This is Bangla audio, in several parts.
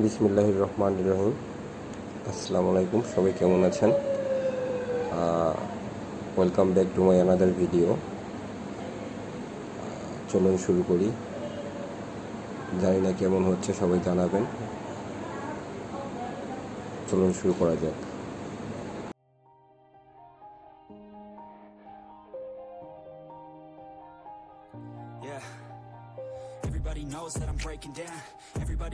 বিসমিল্লাহ রহমান রহিম। আসসালামু আলাইকুম, সবাই কেমন আছেন? Welcome back to my another video চলুন শুরু করি। জানি না কেমন হচ্ছে, সবাই জানাবেন। চলুন শুরু করা যাক।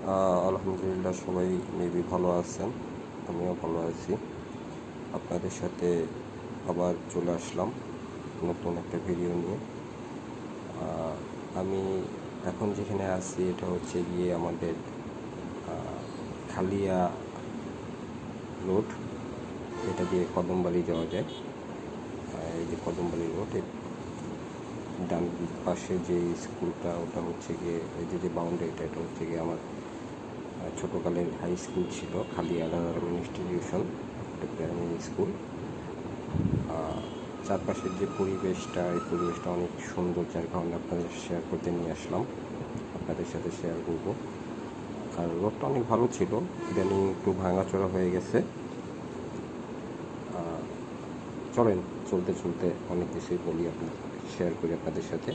আলহামদুলিল্লাহ সবাই মেবি ভালো আছেন, আমিও ভালো আছি। আপনাদের সাথে আবার চলে আসলাম নতুন একটা ভিডিও নিয়ে। আমি এখন যেখানে আছি এটা হচ্ছে গিয়ে আমাদের খালিয়া রোড এটা দিয়ে কদমবাড়ি যাওয়া যায়। এই যে কদমবাড়ি রোড ডান পাশে যে স্কুলটা, ওটা হচ্ছে গিয়ে, এই যে যে বাউন্ডারিটা এটা হচ্ছে গিয়ে আমার ছোটোকালের হাই স্কুল ছিল খালি আলাদা ইনস্টিটিউশন একটা প্রাইমারি স্কুল চারপাশের যে পরিবেশটা, এই পরিবেশটা অনেক সুন্দর, যার কারণে আপনাদের শেয়ার করতে নিয়ে আসলাম। আপনাদের সাথে শেয়ার করব। আর রোডটা অনেক ভালো ছিল, ইদানিং একটু ভাঙাচোরা হয়ে গেছে। চলেন, চলতে চলতে অনেক কিছুই বলি, আপনাদের শেয়ার করি আপনাদের সাথে।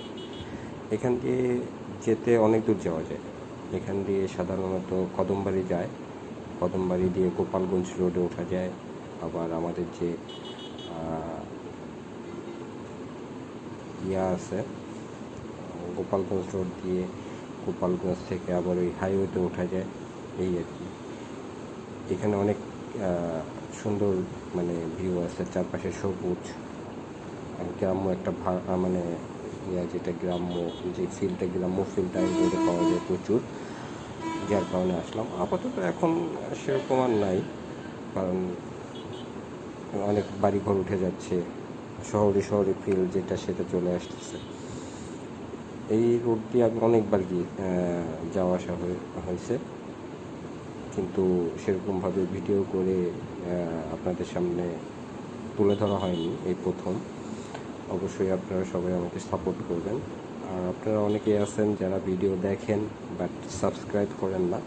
এখান দিয়ে যেতে অনেক দূর যাওয়া যায়। এখান দিয়ে সাধারণত কদমবাড়ি যায়। কদমবাড়ি দিয়ে গোপালগঞ্জ রোডে ওঠা যায়। আবার আমাদের যে ইয়া আছে, গোপালগঞ্জ রোড দিয়ে গোপালগঞ্জ থেকে আবার ওই হাইওয়েতে ওঠা যায়। এই আর কি। এখানে অনেক সুন্দর মানে ভিউ আছে, চারপাশে সবুজ। গ্রাম্য একটা মানে যেটা গ্রাম্য যে ফিলটা গ্রাম্য ফিলটা রোডে পাওয়া যায় প্রচুর, যার কারণে আসলাম। আপাতত এখন সেরকম আর নাই, কারণ অনেক বাড়িঘর উঠে যাচ্ছে, শহরে শহরে ফিল যেটা সেটা চলে আসতেছে। এই রোড দিয়ে আমি অনেকবার গিয়ে যাওয়া আসা হয়ে- হয়েছে। কিন্তু সেরকমভাবে ভিডিও করে আপনাদের সামনে তুলে ধরা হয়নি এই প্রথম। অবশ্যই আপনারা সবাই আমাকে সাপোর্ট করবেন। আর আপনারা অনেকেই আছেন যারা ভিডিও দেখেন বাট সাবস্ক্রাইব করেন না।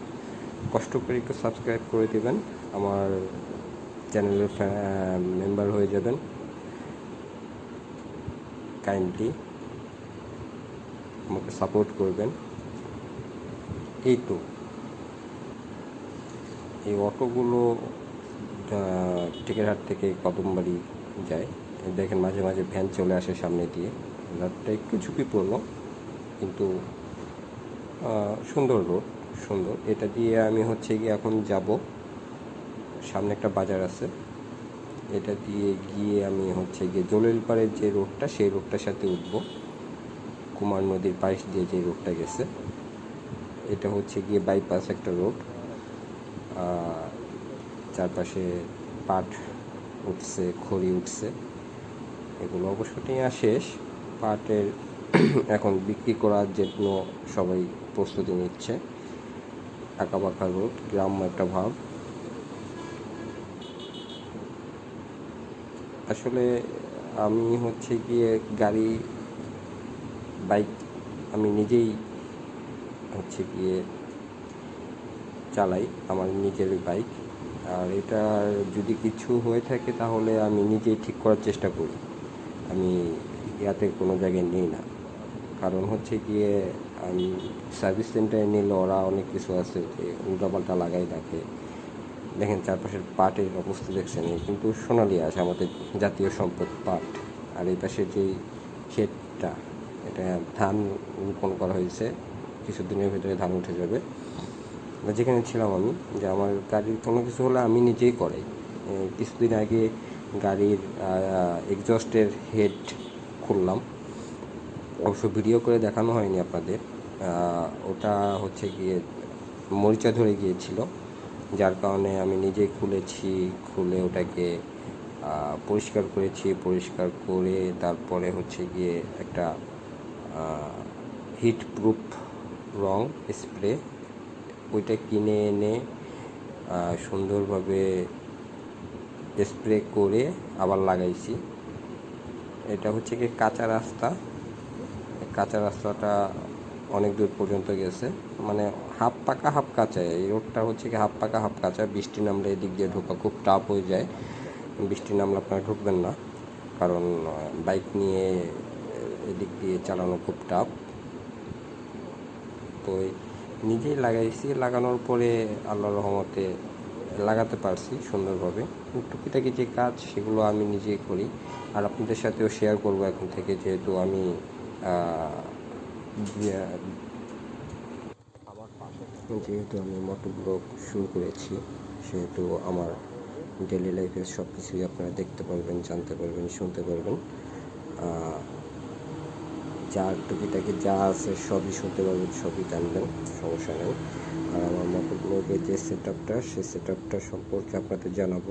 কষ্ট করে একটু সাবস্ক্রাইব করে দেবেন। আমার চ্যানেলের মেম্বার হয়ে যাবেন। কাইন্ডলি আমাকে সাপোর্ট করবেন। এই তো। এই অটোগুলো টিকেরহাট থেকে কদমবাড়ি যায়। দেখেন মাঝে মাঝে ভ্যান চলে আসে সামনে দিয়ে। রাতটা একটু ঝুঁকিপূর্ণ কিন্তু সুন্দর রোড, সুন্দর। এটা দিয়ে আমি হচ্ছে গিয়ে এখন যাব। সামনে একটা বাজার আছে। এটা দিয়ে গিয়ে আমি হচ্ছে গিয়ে জলিলপাড়ের যে রোডটা, সেই রোডটার সাথে উঠব। কুমার নদীর পাশ দিয়ে যে রোডটা গেছে। এটা হচ্ছে গিয়ে বাইপাস একটা রোড। চারপাশে পাট উঠছে, খড়ি উঠছে। এগুলো অবশ্য নেওয়া শেষ। পাটের এখন বিক্রি করার জন্য সবাই প্রস্তুতি নিচ্ছে। আঁকাবাঁকা রোড, গ্রাম্য একটা ভাব। আসলে আমি হচ্ছে গিয়ে গাড়ি, বাইক আমি নিজেই হচ্ছে গিয়ে চালাই, আমার নিজের বাইক। আর এটা যদি কিছু হয়ে থাকে তাহলে আমি নিজেই ঠিক করার চেষ্টা করি। আমি ইয়াতে কোনো জায়গায় নিই না। কারণ হচ্ছে গিয়ে আমি সার্ভিস সেন্টারে নিলে ওরা অনেক কিছু আছে যে উল্টাপাল্টা লাগাই রাখে। দেখেন চারপাশের পাটের অবস্থা দেখছেন কিন্তু সোনালি আস আমাদের জাতীয় সম্পদ পাট। আর এই পাশে যেই ক্ষেতটা, এটা ধান রোপণ করা হয়েছে, কিছুদিনের ভিতরে ধান উঠে যাবে। যেখানে ছিলাম আমি, যে আমার গাড়ির কোনো কিছু হলে আমি নিজেই করাই। কিছুদিন আগে গাড়ির এক্সস্টের হেড খুললাম। অবশ্য ভিডিও করে দেখানো হয়নি আপনাদের। ওটা হচ্ছে গিয়ে মরিচা ধরে গিয়েছিল। যার কারণে আমি নিজে খুলেছি, খুলে ওটাকে পরিষ্কার করেছি। পরিষ্কার করে তারপরে হচ্ছে গিয়ে একটা হিট প্রুফ রং স্প্রে ওইটা কিনে এনে সুন্দরভাবে স্প্রে করে আবার লাগাইছি। এটা হচ্ছে কি কাঁচা রাস্তা। কাঁচা রাস্তাটা অনেক দূর পর্যন্ত গেছে। মানে হাফ পাকা, হাফ কাঁচা। এই রোডটা হচ্ছে কি হাফ পাকা, হাফ কাঁচা। বৃষ্টি নামলে এদিক দিয়ে ঢোকা খুব টাফ হয়ে যায়। বৃষ্টি নামলে আপনারা ঢুকবেন না। কারণ বাইক নিয়ে এদিক দিয়ে চালানো খুব টাফ তো নিজেই লাগাইছি। লাগানোর পরে আল্লাহর রহমতে লাগাতে পারছি সুন্দরভাবে। টুকিটাকি যে কাজ, সেগুলো আমি নিজে করি। আর আপনাদের সাথেও শেয়ার করব এখন থেকে, যেহেতু আমি যেহেতু আমি মোটর ব্লগ শুরু করেছি, সেহেতু আমার ডেলি লাইফের সব কিছুই আপনারা দেখতে পারবেন, জানতে পারবেন, শুনতে পারবেন। যার টুকিটাকি যা আছে সবই শুনতে পারবেন সবই জানবেন, সমস্যা নেই। আর আমার মোটর ব্লগের যে সেট আপটা সেই সেট আপটা সম্পর্কে আপনাদের জানাব।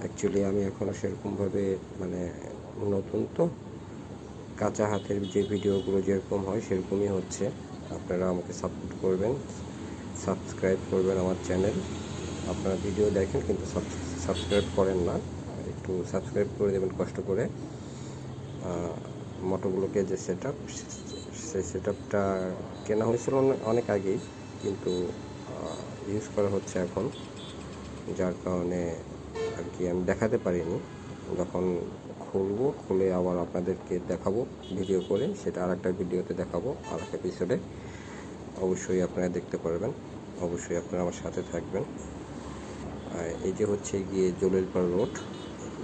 অ্যাকচুয়ালি আমি এখনও সেরকমভাবে মানে নতুন তো। কাঁচা হাতের যে ভিডিওগুলো যেরকম হয় সেরকমই হচ্ছে। আপনারা আমাকে সাপোর্ট করবেন সাবস্ক্রাইব করবেন আমার চ্যানেল আপনারা ভিডিও দেখেন কিন্তু সাবস্ক্রাইব করেন না। একটু সাবস্ক্রাইব করে দেবেন কষ্ট করে। মোটোগুলোকে যে সেট আপ সেই সেট আপটা কেনা হয়েছিল অনেক আগেই, কিন্তু ইউজ করা হচ্ছে এখন। যার কারণে আর কি আমি দেখাতে পারিনি। যখন খুলবো, খুলে আবার আপনাদেরকে দেখাবো ভিডিও করে, সেটা আর একটা ভিডিওতে দেখাবো আর একটা এপিসোডে অবশ্যই আপনারা দেখতে পারবেন। অবশ্যই আপনারা আমার সাথে থাকবেন। এই যে হচ্ছে গিয়ে জলিলপাড় রোড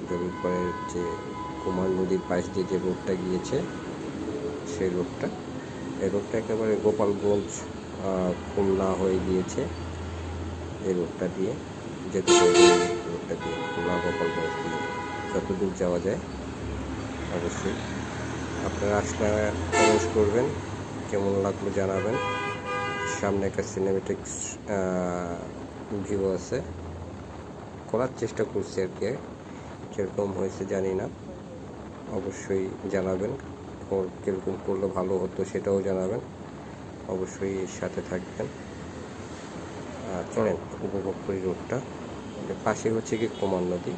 জলিলপাড়ের যে কুমার নদীর পাশ দিয়ে যে রোডটা গিয়েছে, সেই রোডটা। এই রোডটা একেবারে গোপালগঞ্জ খুলনা হয়ে গিয়েছে। এই রোডটা দিয়ে যেতে রোডটা দিয়ে খুলনা, গোপালগঞ্জ দিয়ে। যত দূর যাওয়া যায়, অবশ্যই আপনারা আসলে কমেন্ট করবেন, কেমন লাগল জানাবেন। সামনে একটা সিনেমেটিক ভিউ আছে। করার চেষ্টা করছি আর কি। কীরকম হয়েছে জানি না। অবশ্যই জানাবেন। ওর কীরকম করলে ভালো হতো সেটাও জানাবেন। অবশ্যই এর সাথে থাকবেন। আর চলেন, উপভোগ করি রোডটা। পাশে হচ্ছে কি কুমার নদী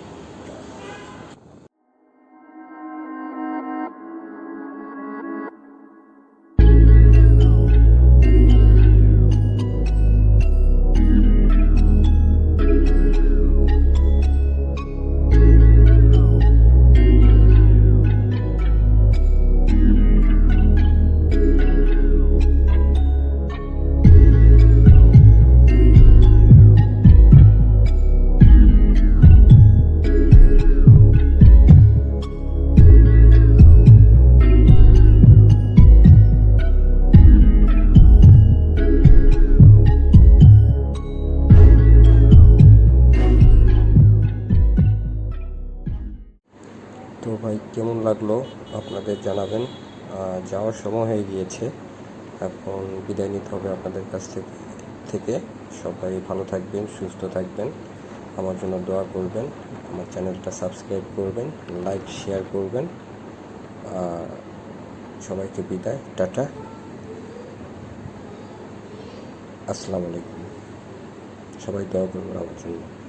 ভাই কেমন লাগল আপনাদের জানাবেন। যাওয়ার সময় হয়ে গিয়েছে। এখন বিদায় নিতে হবে আপনাদের কাছ থেকে থেকে। সবাই ভালো থাকবেন, সুস্থ থাকবেন। আমার জন্য দোয়া করবেন, আমার চ্যানেলটা সাবস্ক্রাইব করবেন, লাইক, শেয়ার করবেন। আর সবাইকে বিদায়, টাটা। আসসালামু আলাইকুম। সবাই দোয়া করবেন আমার জন্য।